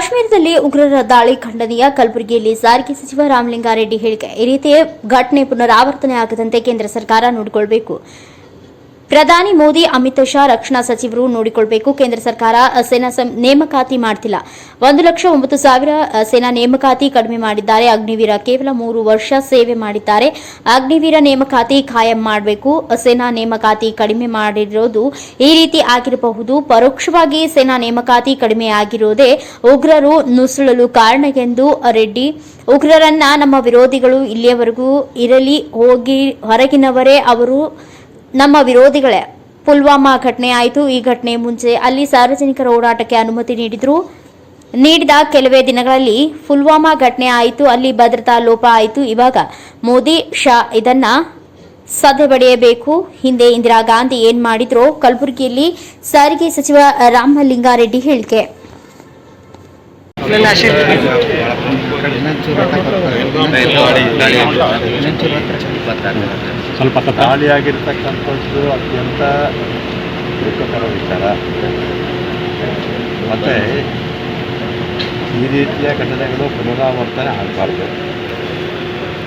ಕಾಶ್ಮೀರದಲ್ಲಿ ಉಗ್ರರ ದಾಳಿ ಖಂಡನೀಯ. ಕಲಬುರಗಿಯಲ್ಲಿ ಸಾರಿಗೆ ಸಚಿವ ರಾಮಲಿಂಗಾರೆಡ್ಡಿ ಹೇಳಿಕೆ ಈ ರೀತಿ ಘಟನೆ ಪುನರಾವರ್ತನೆ ಆಗದಂತೆ ಕೇಂದ್ರ ಸರ್ಕಾರ ನೋಡಿಕೊಳ್ಳಬೇಕು ಪ್ರಧಾನಿ ಮೋದಿ, ಅಮಿತ್ ಶಾ ರಕ್ಷಣಾ ಸಚಿವರು ನೋಡಿಕೊಳ್ಳಬೇಕು ಕೇಂದ್ರ ಸರ್ಕಾರ ಸೇನಾ ನೇಮಕಾತಿ ಮಾಡ್ತಿಲ್ಲ. ಒಂದು ಲಕ್ಷ ಒಂಬತ್ತು ಸಾವಿರ ಸೇನಾ ನೇಮಕಾತಿ ಕಡಿಮೆ ಮಾಡಿದ್ದಾರೆ. ಅಗ್ನಿವೀರ ಕೇವಲ ಮೂರು ವರ್ಷ ಸೇವೆ ಮಾಡಿದ್ದಾರೆ. ಅಗ್ನಿವೀರ ನೇಮಕಾತಿ ಖಾಯಂ ಮಾಡಬೇಕು. ಸೇನಾ ನೇಮಕಾತಿ ಕಡಿಮೆ ಮಾಡಿರೋದು ಈ ರೀತಿ ಆಗಿರಬಹುದು. ಪರೋಕ್ಷವಾಗಿ ಸೇನಾ ನೇಮಕಾತಿ ಕಡಿಮೆ ಆಗಿರೋದೇ ಉಗ್ರರು ನುಸುಳಲು ಕಾರಣ ಎಂದು ರೆಡ್ಡಿ. ಉಗ್ರರನ್ನ ನಮ್ಮ ವಿರೋಧಿಗಳು ಇಲ್ಲಿಯವರೆಗೂ ಇರಲಿ, ಹೋಗಿ, ಹೊರಗಿನವರೇ ಅವರು ನಮ್ಮ ವಿರೋಧಿಗಳೇ, ಪುಲ್ವಾಮಾ ಘಟನೆ ಆಯಿತು. ಈ ಘಟನೆ ಮುಂಚೆ ಅಲ್ಲಿ ಸಾರ್ವಜನಿಕರ ಓಡಾಟಕ್ಕೆ ಅನುಮತಿ ನೀಡಿದ್ರು. ನೀಡಿದ ಕೆಲವೇ ದಿನಗಳಲ್ಲಿ ಪುಲ್ವಾಮಾ ಘಟನೆ ಆಯಿತು, ಅಲ್ಲಿ ಭದ್ರತಾ ಲೋಪ ಆಯಿತು. ಇವಾಗ ಮೋದಿ, ಶಾ ಇದನ್ನ ಸದೆಬಡಿಯಬೇಕು ಹಿಂದೆ ಇಂದಿರಾ ಗಾಂಧಿ ಏನ್ ಮಾಡಿದ್ರೋ ಕಲಬುರಗಿಯಲ್ಲಿ ಸಾರಿಗೆ ಸಚಿವ ರಾಮಲಿಂಗಾರೆಡ್ಡಿ ಹೇಳಿಕೆ. ಸ್ವಲ್ಪ ಖಾಲಿಯಾಗಿರ್ತಕ್ಕಂಥದ್ದು ಅತ್ಯಂತ ದುಃಖಕರ ವಿಚಾರ. ಮತ್ತು ಈ ರೀತಿಯ ಘಟನೆಗಳು ಪುನರಾವರ್ತನೆ ಆಗಬಾರ್ದು.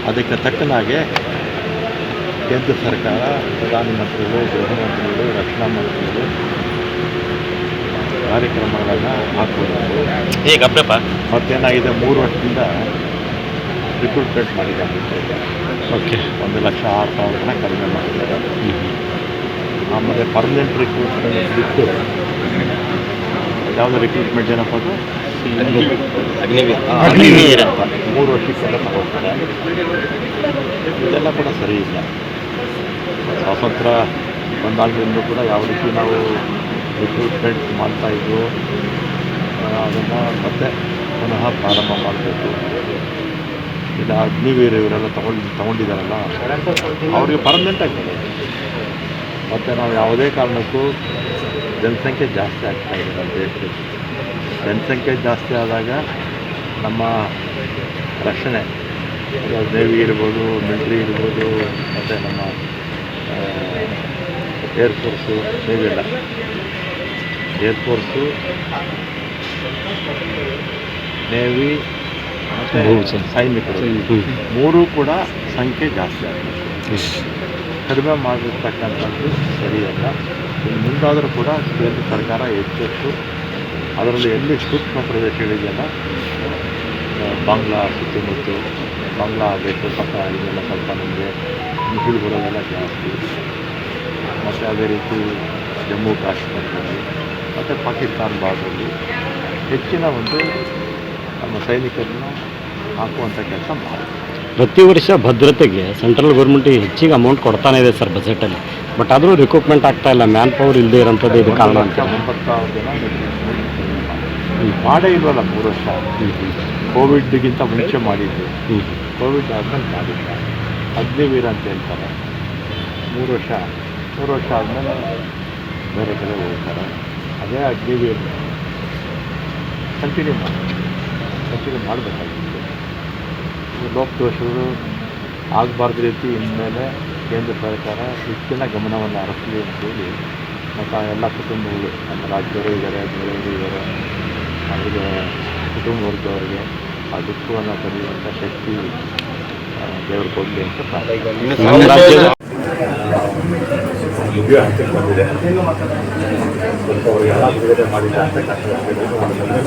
ಅದಕ್ಕೆ ತಕ್ಕನಾಗೆ ಕೇಂದ್ರ ಸರ್ಕಾರ ಪ್ರಧಾನಮಂತ್ರಿಗಳು ಗೃಹ ಮಂತ್ರಿಗಳು ರಕ್ಷಣಾ ಮಂತ್ರಿಗಳು ಕಾರ್ಯಕ್ರಮಗಳನ್ನು ಹಾಕಬೇಕು ಮತ್ತೇನಾಗಿದೆ? ಮೂರು ವರ್ಷದಿಂದ ರಿಕ್ರೂಟ್ಮೆಂಟ್ ಮಾಡಿದ್ದಾರೆ ಓಕೆ ಒಂದು ಲಕ್ಷ ಆರು ಸಾವಿರ ಜನ ಕಡಿಮೆ ಮಾಡಿದ್ದಾರೆ. ಆಮೇಲೆ ಪರ್ಮನೆಂಟ್ ರಿಕ್ರೂಟ್ಮೆಂಟ್ ಬಿಟ್ಟು ಯಾವುದೇ ರಿಕ್ರೂಟ್ಮೆಂಟ್ ಏನಪ್ಪ ಅದು ಅಗ್ನಿವೀರ. ಮೂರು ವರ್ಷಕ್ಕೆಲ್ಲ ತಗೋತಾರೆ. ಇದೆಲ್ಲ ಕೂಡ ಸರಿ ಇಲ್ಲ. ಸ್ವಾತಂತ್ರ್ಯ ಬಂದಾಗಲಿಂದ ಕೂಡ ಯಾವ ರೀತಿ ನಾವು ರಿಕ್ರೂಟ್ಮೆಂಟ್ ಮಾಡ್ತಾ ಇದ್ವು ಅದನ್ನು ಮತ್ತೆ ಪುನಃ ಪ್ರಾರಂಭ ಮಾಡಬೇಕು. ಇಲ್ಲ, ಅಗ್ನಿವೀರ ಇವರೆಲ್ಲ ತಗೊಂಡು, ತಗೊಂಡಿದ್ದಾರಲ್ಲ, ಅವ್ರಿಗೆ ಪರ್ಮನೆಂಟ್ ಆಗ್ತದೆ ಮತ್ತು ನಾವು ಯಾವುದೇ ಕಾರಣಕ್ಕೂ ಜನಸಂಖ್ಯೆ ಜಾಸ್ತಿ ಆಗ್ತಾ ಇದೆ ನಮ್ಮ ದೇಶದಲ್ಲಿ ಜನಸಂಖ್ಯೆ ಜಾಸ್ತಿ ಆದಾಗ ನಮ್ಮ ರಕ್ಷಣೆ ನೇವಿ ಇರ್ಬೋದು ಮಿಲ್ಟ್ರಿ ಇರ್ಬೋದು, ಮತ್ತು ನಮ್ಮ ಏರ್ಫೋರ್ಸು ನೇವಿ ಇಲ್ಲ ಏರ್ಫೋರ್ಸು ನೇವಿ. ಸೈನಿಕರು ಮೂರೂ ಕೂಡ ಸಂಖ್ಯೆ ಜಾಸ್ತಿ ಆಗುತ್ತೆ. ಕಡಿಮೆ ಮಾಡಿರ್ತಕ್ಕಂಥದ್ದು ಸರಿಯಲ್ಲ ಇನ್ನು ಮುಂದಾದರೂ ಕೂಡ ಕೇಂದ್ರ ಸರ್ಕಾರ ಎಚ್ಚೆತ್ತು ಅದರಲ್ಲಿ ಎಲ್ಲಿ ಸೂಕ್ಷ್ಮ ಪ್ರದೇಶಗಳಿದೆಯಲ್ಲ ಬಾಂಗ್ಲಾ ಸುತ್ತಮುತ್ತ ಬಾಂಗ್ಲಾ ಬೇಕು ಪಕ್ಕ ಇದೆಲ್ಲ ಸ್ವಲ್ಪ ನಮಗೆ ಮಿಸಿಲು ಬರೋದೆಲ್ಲ ಜಾಸ್ತಿ. ಮತ್ತು ಅದೇ ರೀತಿ ಜಮ್ಮು ಕಾಶ್ಮೀರದಲ್ಲಿ ಮತ್ತು ಪಾಕಿಸ್ತಾನ ಭಾಗದಲ್ಲಿ ಹೆಚ್ಚಿನ ಒಂದು ಸೈನಿಕರನ್ನು ಹಾಕುವಂಥ ಕೆಲಸ ಮಾಡಿ ಪ್ರತಿ ವರ್ಷ ಭದ್ರತೆಗೆ ಸೆಂಟ್ರಲ್ ಗೌರ್ಮೆಂಟ್ ಹೆಚ್ಚಿಗೆ ಅಮೌಂಟ್ ಕೊಡ್ತಾನೆ ಇದೆ ಸರ್ ಬಜೆಟಲ್ಲಿ. ಬಟ್ ಆದರೂ ರಿಕ್ರೂಟ್ಮೆಂಟ್ ಆಗ್ತಾ ಇಲ್ಲ ಮ್ಯಾನ್ ಪವರ್ ಇಲ್ಲದೆ ಇರೋಂಥದ್ದು ಇದು ಕಾರಣ ಅಂತ. ಒಂಬತ್ತು ಸಾವಿರ ಜನ ಮಾಡೇ ಇಲ್ವಲ್ಲ ಮೂರು ವರ್ಷ? ಕೋವಿಡ್ಗಿಂತ ಮುಂಚೆ ಮಾಡಿದ್ದು ಕೋವಿಡ್ ಆದಮೇಲೆ ಮಾಡಿಲ್ಲ. ಅಗ್ನಿವೀರ ಅಂತ ಹೇಳ್ತಾರೆ. ಮೂರು ವರ್ಷ ಮೂರು ವರ್ಷ ಆದಮೇಲೆ ಬೇರೆ ಕಡೆ ಹೋಗ್ತಾರೆ. ಅದೇ ಅಗ್ನಿವೀರ ಕಂಟಿನ್ಯೂ ಮಾಡಿ. ಕಂಟಿನ್ಯೂ ಮಾಡಬೇಕಾಗಿತ್ತು. ಲೋಕದೋಷಗಳು ಆಗಬಾರ್ದು ರೀತಿ ಇನ್ಮೇಲೆ ಕೇಂದ್ರ ಸರ್ಕಾರ ಹೆಚ್ಚಿನ ಗಮನವನ್ನು ಹರಿಸಲಿ ಅಂತೇಳಿ ಮತ್ತು ಆ ಎಲ್ಲ ಕುಟುಂಬಗಳು, ನಮ್ಮ ರಾಜ್ಯದವರು ಇದ್ದಾರೆ ಬೇರೆಯವರು ಇದ್ದಾರೆ, ಅವರಿಗೆ ಕುಟುಂಬ ವರ್ಗದವರಿಗೆ ಆ ದುಃಖವನ್ನು ಪಡೆಯುವಂಥ ಶಕ್ತಿ ದೇವರು ಕೊಡಲಿ ಅಂತ ಪ್ರಾರ್ಥನೆ. ಬಂದಿದೆ ಸ್ವಲ್ಪ ಅವರಿಗೆಲ್ಲ ಬಿಡುಗಡೆ ಮಾಡಿಲ್ಲ ಕಷ್ಟ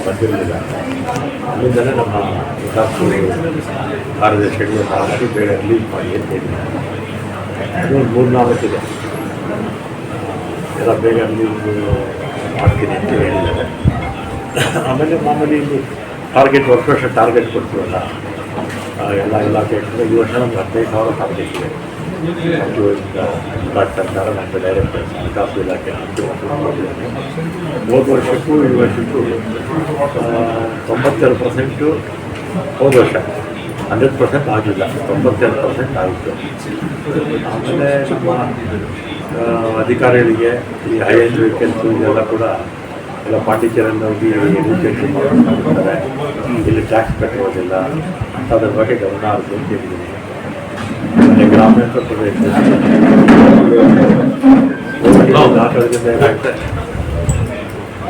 ಬಂದಿರಲಿಲ್ಲ. ಅಲ್ಲಿಂದಲೇ ನಮ್ಮ ಕಾರ್ಯದರ್ಶಿಗಳು ಮಾಡಿ ಬೇರೆ ರಿಲೀಸ್ ಮಾಡಿ ಅಂತ ಮೂರು ನಾಲ್ಕಿದೆ ಎಲ್ಲ ಬೇಗ ರಿಲೀಸ್ ಮಾಡ್ತೀನಿ ಅಂತ ಹೇಳಿದ್ದಾರೆ. ಆಮೇಲೆ ಮಾಮೂಲಿ ಇಲ್ಲಿ ಟಾರ್ಗೆಟ್ ವರ್ಷ ವರ್ಷ ಟಾರ್ಗೆಟ್ ಕೊಡ್ತೀವಲ್ಲ. ಎಲ್ಲ ಇಲಾಖೆ ಈ ವರ್ಷ ನಮ್ಗೆ ಹದಿನೈದು ಸಾವಿರ ಟಾರ್ಗೆಟ್ ಇದೆ. ಸರ್ಕಾರ ಮತ್ತು ಡೈರೆಕ್ಟರ್ ಹಣಕಾಸು ಇಲಾಖೆ ಹೋದ ವರ್ಷಕ್ಕೂ ಈ ವರ್ಷಕ್ಕೂ ತೊಂಬತ್ತೆರಡು ಪರ್ಸೆಂಟು ಹೋದ ವರ್ಷ. ಹಂಡ್ರೆಡ್ ಪರ್ಸೆಂಟ್ ಆಗಲಿಲ್ಲ ತೊಂಬತ್ತೆರಡು ಪರ್ಸೆಂಟ್ ಆಗಿತ್ತು ಆಮೇಲೆ ನಮ್ಮ ಅಧಿಕಾರಿಗಳಿಗೆ, ಈ ಹೈ ಎಂಡ್ ವೆಹಿಕಲ್ಸು ಇದೆಲ್ಲ ಕೂಡ ಎಲ್ಲ ಪಾಂಡಿಚೇರಿಯಲ್ಲಿ ಹೋಗಿ ರಿಜಿಸ್ಟ್ರೇಷನ್ ಮಾಡ್ತಾರೆ ಇಲ್ಲಿ ಟ್ಯಾಕ್ಸ್ ಕಟ್ಟಿರೋದಿಲ್ಲ ಅದ್ರ ಬಗ್ಗೆ ಗಮನ ಹರಿಸಿ ಅಂತ ಹೇಳಿದ್ದೀನಿ. ಮತ್ತೆ ಗ್ರಾಮಾಂತರ ಪ್ರದೇಶ ಏನಾಗುತ್ತೆ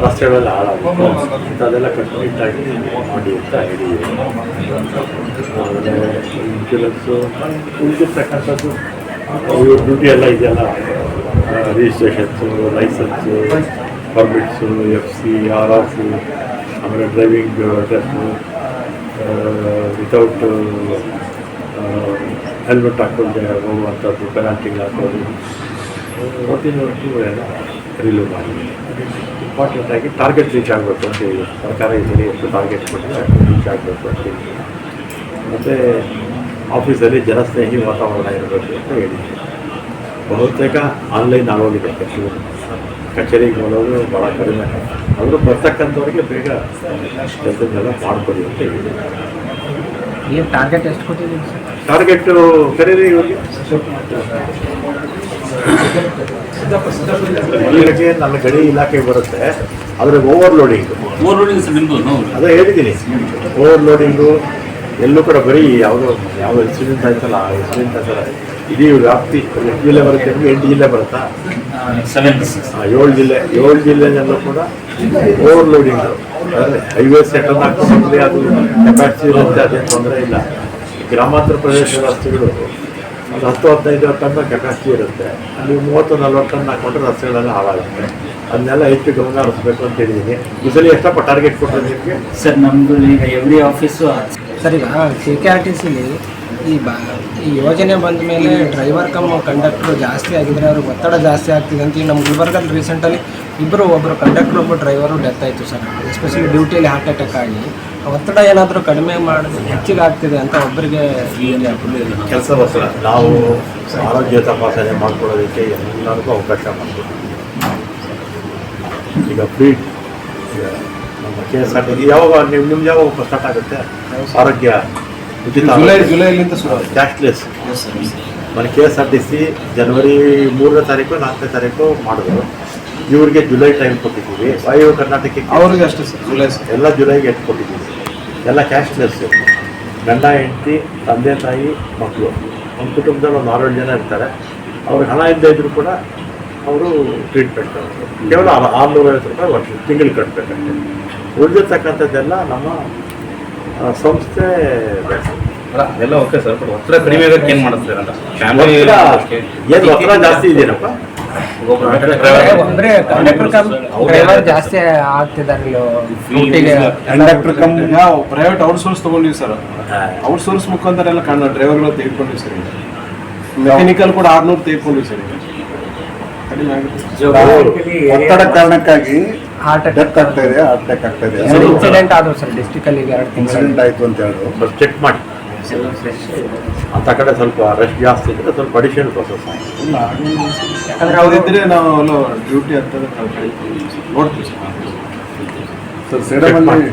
ರಸ್ತೆಗಳೆಲ್ಲ ಹಾಳಾಗುತ್ತೆ ಅದೆಲ್ಲ ಕಟ್ಟುನಿಟ್ಟಾಗಿ ಮಾಡಿ ಅಂತ ಹೇಳಿದ್ದೀವಿ ಆಮೇಲೆ ಇನ್ಶೂರೆನ್ಸು ಉಳಿದಿರ್ತಕ್ಕಂಥದ್ದು ಇವ್ರ ಡ್ಯೂಟಿ ಎಲ್ಲ ಇದೆಯಲ್ಲ registrations licence permits F C R of ಆಮೇಲೆ ಡ್ರೈವಿಂಗ್ ಟೆಸ್ಟು ವಿತೌಟ್ ಹೆಲ್ಮೆಟ್ ಹಾಕೊಂಡು ಹೋಗುವಂಥದ್ದು ಪೆನಾಲ್ಟಿಂಗ್ ಹಾಕೋದು ವರ್ಕು ಎಲ್ಲ ರಿಲೀವ್ ಮಾಡಿ ಇಂಪಾರ್ಟೆಂಟ್ ಆಗಿ ಟಾರ್ಗೆಟ್ ರೀಚ್ ಆಗಬೇಕು ಅಂತ ಹೇಳಿ. ಸರ್ಕಾರ ಸರಿ ಎಷ್ಟು ಟಾರ್ಗೆಟ್ ಕೊಟ್ಟರೆ ರೀಚ್ ಆಗಬೇಕು ಅಂತ ಹೇಳಿ. ಮತ್ತು ಆಫೀಸಲ್ಲಿ ಜನಸ್ನೇಹಿ ವಾತಾವರಣ ಇರಬೇಕು ಅಂತ ಹೇಳಿ ಬಹುತೇಕ ಆನ್ಲೈನ್ ಆಗೋಗಿದೆ ಕೆಲಸ ಕಚೇರಿಗೆ ಬರೋದು ಭಾಳ ಕಡಿಮೆ. ಆದರೂ ಬರ್ತಕ್ಕಂಥವ್ರಿಗೆ ಬೇಗ ಕೆಲಸನೆಲ್ಲ ಮಾಡಿಕೊಡಿ ಅಂತ ಹೇಳಿದೆ ಏನು ಟಾರ್ಗೆಟ್ ಎಷ್ಟು ಕೊಟ್ಟಿದ್ದೀವಿ ಸರ್? ಟಾರ್ಗೆಟ್ ಕರೀರಿ ಇವ್ರಿಗೆ ಇಲ್ಲಿಗೆ ನಮ್ಮ ಗಡಿ ಇಲಾಖೆ ಬರುತ್ತೆ. ಆದರೆ ಓವರ್ಲೋಡಿಂಗ್ ಅದೇ ಹೇಳಿದ್ದೀನಿ. ಓವರ್ಲೋಡಿಂಗು ಎಲ್ಲೂ ಕೂಡ ಬರೀ ಯಾವುದೋ ಯಾವ ಇನ್ಸಿಡೆಂಟ್ ಆಯ್ತಲ್ಲ ಆ ಇನ್ಸಿಡೆಂಟ್ ಆಯ್ತಲ್ಲ ಇಡೀ ವ್ಯಾಪ್ತಿ ಎಷ್ಟು ಜಿಲ್ಲೆ ಬರುತ್ತೆ ಅಂದರೆ ಎಂಟು ಜಿಲ್ಲೆ ಬರುತ್ತಾ? ಏಳು ಜಿಲ್ಲೆ ಏಳು ಜಿಲ್ಲೆಯಲ್ಲೂ ಕೂಡ ಓವರ್ಲೋಡಿಂಗ್ ಹೈವೇ ಸೆಟಲ್ ಆಗ್ತದೆ ಅದು ಕೆಪಾಸಿಟಿ ಇರುತ್ತೆ ಅದೇನು ತೊಂದರೆ ಇಲ್ಲ. ಗ್ರಾಮಾಂತರ ಪ್ರದೇಶದ ರಸ್ತೆಗಳು ಒಂದು ಹತ್ತು ಹದಿನೈದು ಟನ್ನ ಕೆಪಾಸಿಟಿ ಇರುತ್ತೆ. ಅಲ್ಲಿ ಮೂವತ್ತು ನಲ್ವತ್ತು ಟನ್ ಹಾಕೊಂಡ್ರೆ ರಸ್ತೆಗಳೆಲ್ಲ ಹಾಳಾಗುತ್ತೆ. ಅದನ್ನೆಲ್ಲ ಹೆಚ್ಚು ಗಮನ ಹರಿಸ್ಬೇಕು ಅಂತ ಹೇಳಿದ್ದೀನಿ. ಈ ಸಲ ಎಷ್ಟಪ್ಪ ಟಾರ್ಗೆಟ್ ಕೊಟ್ಟರೆ ನಿಮಗೆ? ಸರ್ ನಮ್ಮದು ಈಗ ಎವ್ರಿ ಆಫೀಸು ಸರ್ ಈಗ ಕೆ ಕೆ ಆರ್ ಟಿ ಸಿಲಿ ಈ ಬಾ ಈ ಯೋಜನೆ ಬಂದ ಮೇಲೆ ಡ್ರೈವರ್ ಕಮ್ ಕಂಡಕ್ಟ್ರು ಜಾಸ್ತಿ ಆಗಿದ್ರೆ ಅವ್ರಿಗೆ ಒತ್ತಡ ಜಾಸ್ತಿ ಆಗ್ತಿದೆ ಅಂತ ಈಗ ನಮ್ಮ ಗುಲ್ಬರ್ಗಲ್ಲಿ ರೀಸೆಂಟಲ್ಲಿ ಇಬ್ಬರು ಒಬ್ಬರು ಕಂಡಕ್ಟ್ರು ಒಬ್ಬರು ಡ್ರೈವರು ಡೆತ್ ಆಯಿತು ಸರ್. ಎಸ್ಪೆಷಲಿ ಡ್ಯೂಟಿಯಲ್ಲಿ ಹಾರ್ಟ್ ಅಟ್ಯಾಕ್ ಆಗಿ. ಒತ್ತಡ ಏನಾದರೂ ಕಡಿಮೆ ಮಾಡಿದ್ರೆ ಹೆಚ್ಚಿಗೆ ಆಗ್ತಿದೆ ಅಂತ ಒಬ್ಬರಿಗೆ ಕೆಲಸ ಬರ್ತದೆ ನಾವು ಆರೋಗ್ಯ ತಪಾಸಣೆ ಮಾಡ್ಕೊಳ್ಳೋದಕ್ಕೆ ಎಲ್ಲರಿಗೂ ಅವಕಾಶ ಮಾಡ್ತೀವಿ ಈಗ ಫ್ರೀ ಈಗ ನಮ್ಮ ಕೆ ಎಸ್ ಆರ್ ಟಿ ಯಾವಾಗ ನಿಮ್ಮ ನಿಮ್ಗೆ ಯಾವಾಗ ಸ್ಟಾರ್ಟ್ ಆಗುತ್ತೆ? ಆರೋಗ್ಯ ಉಚಿತ ಜುಲೈ ಜುಲೈಲಿಂದ ಶುರು ಕ್ಯಾಶ್ಲೆಸ್ ಮನೆ K S R T C ಜನವರಿ ಮೂರನೇ ತಾರೀಕು ನಾಲ್ಕನೇ ತಾರೀಕು ಮಾಡಿದ್ರು ಇವ್ರಿಗೆ ಜುಲೈ ಟೈಮ್ ಕೊಟ್ಟಿದ್ದೀವಿ. ವಾಯು ಕರ್ನಾಟಕಕ್ಕೆ ಅವ್ರಿಗೆ ಅಷ್ಟೇ ಸರ್ ಜುಲೈ ಎಲ್ಲ ಜುಲೈಗೆ ಎತ್ತು ಕೊಟ್ಟಿದ್ದೀವಿ. ಎಲ್ಲ ಕ್ಯಾಶ್ಲೆಸ್ ಗಂಡ ಹೆಂಡತಿ ತಂದೆ ತಾಯಿ ಮಕ್ಕಳು. ಒಂದು ಕುಟುಂಬದಲ್ಲಿ ಒಂದು ಆರೇಳು ಜನ ಇರ್ತಾರೆ. ಅವ್ರಿಗೆ ಹಣ ಇಲ್ಲದೆ ಇದ್ದರೂ ಕೂಡ ಅವರು ಟ್ರೀಟ್ಮೆಂಟ್ ಕೇವಲ ಆರುನೂರೈವತ್ತು ರೂಪಾಯಿ ವರ್ಷ ತಿಂಗಳು ಕಟ್ಟಬೇಕಂತೆ ಉಳಿದಿರ್ತಕ್ಕಂಥದ್ದೆಲ್ಲ ನಮ್ಮ ಸಂಸ್ಥೆ ಎಲ್ಲ ಓಕೆ ಸರ್ ಬಟ್ ಒತ್ತಡ ಕಡಿಮೆ ಆಗಕ್ಕೆ ಏನ್ ಮಾಡುತ್ತೆ ಅಂತ? ಫ್ಯಾಮಿಲಿ ಏನು ಒತ್ತಡ ಜಾಸ್ತಿ ಇದೆಯೇನಪ್ಪ ಅಂದರೆ ಕಂಡಕ್ಟರ್ ಕಮ್ ಡ್ರೈವರ್ ಜಾಸ್ತಿ ಆಗ್ತಿದ್ದಾರೆ ಡ್ಯೂಟಿಗೆ ಕಂಡಕ್ಟರ್ ಕಮ್ ನಾವು ಪ್ರೈವೇಟ್ ಔಟ್ಸೋರ್ಸ್ ತಗೊಂಡಿವಿ ಸರ್ ಔಟ್ಸೋರ್ಸ್ ಮುಖಾಂತರ ಎಲ್ಲ ಕಂಡ ಡ್ರೈವರ್ಗಳು ತೆಗೆದುಕೊಂಡಿವಿ ಸರ್ ಮೆಕ್ಯಾನಿಕಲ್ ಕೂಡ ಆರ್ನೂರು ತೆಗೆದುಕೊಂಡಿವಿ ಸರ್ ಒತ್ತಡ ಕಾರಣಕ್ಕಾಗಿ ಹಾರ್ಟ್ ಡೆತ್ ಆಗ್ತಾ ಇದೆ ಹಾರ್ಟ್ ಅಟ್ಯಾಕ್ ಆಗ್ತಾ ಇದೆ. ಎರಡು ಇನ್ಸಿಡೆಂಟ್ ಆದವು ಸರ್ ಡಿಸ್ಟಿಕಲ್ಲಿ ಈಗ ಎರಡು ಇನ್ಸಿಡೆಂಟ್ ಆಯ್ತು ಅಂತ ಹೇಳಿದ್ರು ಸ್ವಲ್ಪ ಚೆಕ್ ಮಾಡಿ. ಅಂತ ಕಡೆ ಸ್ವಲ್ಪ ರಶ್ ಜಾಸ್ತಿ ಇದ್ದರೆ ಸ್ವಲ್ಪ ಅಡಿಷನಲ್ ಪ್ರೊಸೆಸ್ ಯಾಕಂದ್ರೆ ಅವ್ರು ಅವರು ನಾವು ಡ್ಯೂಟಿ ಡ್ಯೂಟಿ ಹತ್ತದ ನೋಡ್ತೀವಿ ಸರ್ ಸರ್ ಸೇಡಮಲ್ಲಿ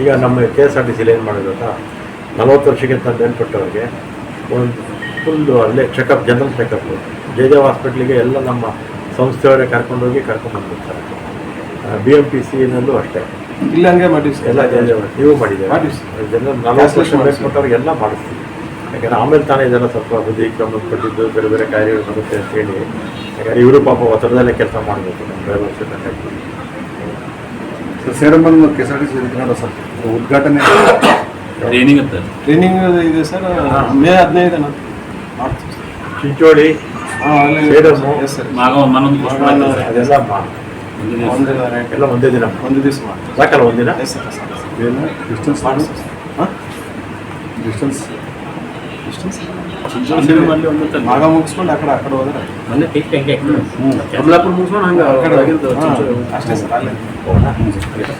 ಈಗ ನಮ್ಮ ಕೆ ಎಸ್ ಆರ್ ಟಿ ಸಿಲಿ ಏನು ಮಾಡಿದ್ರು ಗೊತ್ತಾ? ನಲವತ್ತು ವರ್ಷಕ್ಕಿಂತ ಮೇಲ್ಪಟ್ಟವ್ರಿಗೆ ಒಂದು ಫುಲ್ಲು ಅಲ್ಲೇ checkup general checkup J J ಹಾಸ್ಪಿಟ್ಲಿಗೆ ಎಲ್ಲ ನಮ್ಮ ಸಂಸ್ಥೆಯವರೇ ಕರ್ಕೊಂಡೋಗಿ ಕರ್ಕೊಂಡ್ಬಂದ್ಬಿಡ್ತಾರೆ ಬಿ ಎಂ ಪಿ ಸಿನಲ್ಲೂ ಅಷ್ಟೇ. ಇಲ್ಲ ಹಂಗೆ ಮಾಡಿವಿ ಸರ್ ಎಲ್ಲ ಜಯದೇವ ನೀವು ಮಾಡಿದ್ದೀವಿ ಮಾಡಿವಿ ನಲವತ್ತು ವರ್ಷ ಎಲ್ಲ ಮಾಡಿಸ್ತೀವಿ. ಯಾಕಂದ್ರೆ ಆಮೇಲೆ ತಾನೇ ಇದೆಲ್ಲ ಸ್ವಲ್ಪ ಬುದ್ಧಿಗೆ ಸಂಬಂಧಪಟ್ಟಿದ್ದು ಬೇರೆ ಬೇರೆ ಕಾರ್ಯಗಳು ಬರುತ್ತೆ ಅಂತ ಹೇಳಿ. ಯಾಕಂದ್ರೆ ಇವರು ಪಾಪ ಒತ್ತಡದಲ್ಲೇ ಕೆಲಸ ಮಾಡಬೇಕು ನಮ್ಮ drivers sir ಸೇಡಮಲ್ K S R T C ನೋಡೋ ಸರ್ ಉದ್ಘಾಟನೆ. ಟ್ರೈನಿಂಗ್ ಅಂತ? ಟ್ರೈನಿಂಗ್ ಇದೆ ಸರ್. ಮೇ ಹದಿನೈದು ನಂತರ ಮಾಡ್ತೀವಿ ಸರ್ ಚಿಂಚೋಳಿ ಹಾಂ ಅಲ್ಲಿ ಸೇಡಮ್ಮು. ಎಸ್ ಸರ್ ಮಾಗ ಮನೊಂದು ಪೋಸ್ಟ್ ಮಾಡ್ತಾರೆ ಸರ್. ಅದೆಲ್ಲ ಮಾ- ಒಂದು ಎಲ್ಲ ಒಂದೇ ದಿನ. ಒಂದು ದಿವಸ ಮಾಡ್ತೀವಿ ಸಾಕಲ್ಲ ಒಂದಿನ? ಏನು? ಡಿಸ್ಟೆನ್ಸ್ ಮಾಡಿ. ಸರ್ ಹಾಂ? ಡಿಸ್ಟೆನ್ಸ್ ತಂದೆ. ಮಾಗ ಮುಗಿಸ್ಕೊಂಡು ಆ ಕಡೆ ಆ ಕಡೆ ಹೋದ್ರೆ. ಮೊನ್ನೆ ಟಿಕ್ ಹೆಂಗೆ? ಕಮಲಾಪುರ ಮುಗಿಸ್ಕೊಂಡು ಹಂಗೆ ಆ ಕಡೆ ಅಷ್ಟೇ ಸರ್ ಅಲ್ಲೇ.